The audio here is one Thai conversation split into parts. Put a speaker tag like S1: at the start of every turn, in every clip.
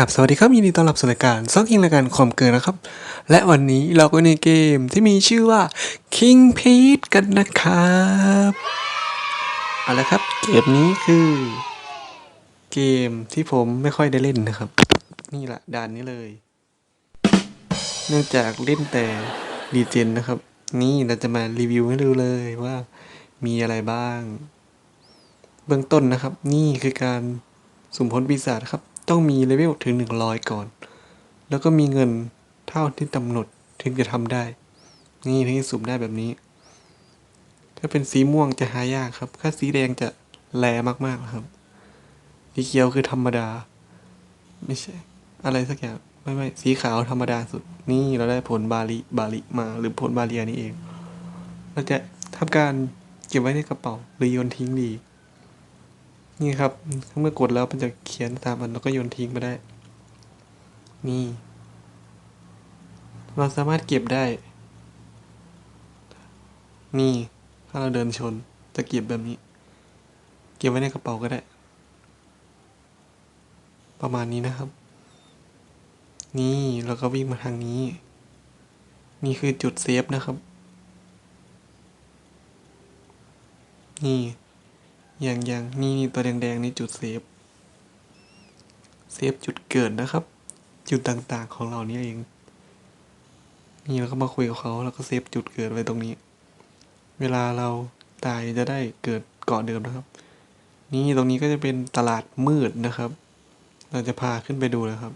S1: กับสวัสดีครับยินดีต้อนรับสู่รายการซอกคิงรายการความเกินนะครับ และวันนี้เราก็ในเกมที่มีชื่อว่า King p e t กันนะครับเอาละครับ เกมนี้คือ เกมที่ผมไม่ค่อยได้เล่นนะครับ นี่แหละด่านนี้เลย เนื่องจากเล่นแต่ดีเจนนะครับ นี่เราจะมารีวิวให้ดูเลยว่ามีอะไรบ้าง เบื้องต้นนะครับ นี่คือการสุ่มผลปีศาจครับ ต้องมีเลเวลถึง 100 ก่อน แล้วก็มีเงินเท่าที่กำหนดถึงจะทำได้ นี่ถึงจะสุ่มได้แบบนี้ ถ้าเป็นสีม่วงจะหายากครับ ถ้าสีแดงจะแลมากๆครับ สีเขียวคือธรรมดา ไม่ใช่ อะไรสักอย่าง ไม่ไม่สีขาวธรรมดาสุด นี่เราได้ผลบาลิบาลิมาหรือผลบาเลียนี่เอง เราจะทำการเก็บไว้ในกระเป๋าหรือโยนทิ้งดี นี่ครับ เมื่อกดแล้วมันจะเขียนตามมันแล้วก็โยนทิ้งไปได้ นี่ เราสามารถเก็บได้ นี่ ถ้าเราเดินชนจะเก็บแบบนี้ เก็บไว้ในกระเป๋าก็ได้ ประมาณนี้นะครับ นี่เราก็วิ่งมาทางนี้ นี่คือจุดเซฟนะครับ นี่ อย่างอย่างนี่นี่ตัวแดงๆนี่จุดเซฟ เซฟจุดเกิดนะครับ จุดต่างๆของเรานี่เอง นี่เราก็มาคุยกับเขาแล้วก็เซฟจุดเกิดไว้ตรงนี้ เวลาเราตายจะได้เกิดเกาะเดิมนะครับ นี่ตรงนี้ก็จะเป็นตลาดมืดนะครับ เราจะพาขึ้นไปดูนะครับ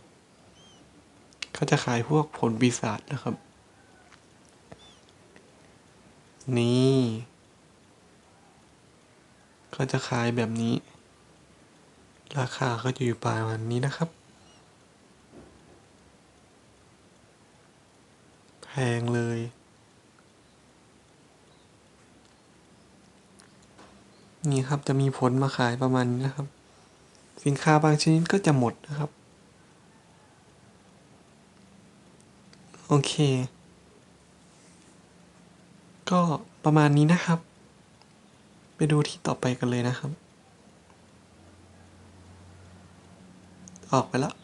S1: เขาจะขายพวกผลปีศาจนะครับ นี่ ก็จะขายแบบนี้ ราคาก็จะอยู่ประมาณนี้นะครับ แพงเลย นี่ครับจะมีผลมาขายประมาณนี้นะครับ สินค้าบางชนิดก็จะหมดนะครับ โอเค ก็ประมาณนี้นะครับ ไปดูที่ต่อไปกันเลยนะครับ ออกไปแล้ว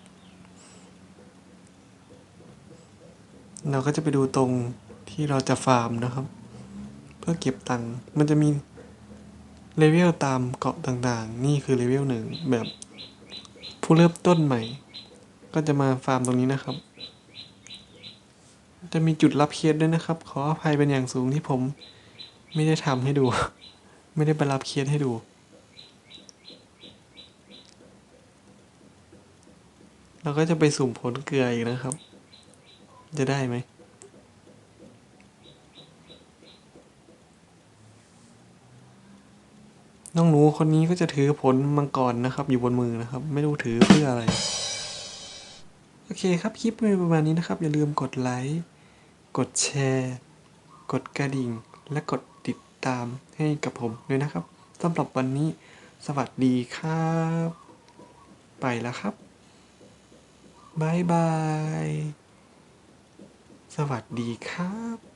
S1: เราก็จะไปดูตรงที่เราจะฟาร์มนะครับ เพื่อเก็บตังค์ มันจะมีเลเวลตามเกาะต่างๆ นี่คือเลเวลหนึ่งแบบผู้เริ่มต้นใหม่ ก็จะมาฟาร์มตรงนี้นะครับ จะมีจุดรับเคสด้วยนะครับ ขออภัยเป็นอย่างสูงที่ผมไม่ได้ทำให้ดู ไม่ได้ไปรับเคสให้ดู เราก็จะไปสุ่มผลเกลืออีกนะครับ จะได้ไหมน้องหนูคนนี้ก็จะถือผลมังกรนะครับ อยู่บนมือนะครับ ไม่รู้ถือเพื่ออะไร โอเคครับ คลิปมีประมาณนี้นะครับ อย่าลืมกดไลค์ กดแชร์ กดกระดิ่ง และกด ตามให้กับผมด้วยนะครับสำหรับวันนี้สวัสดีครับ ไปแล้วครับบายบาย สวัสดีครับ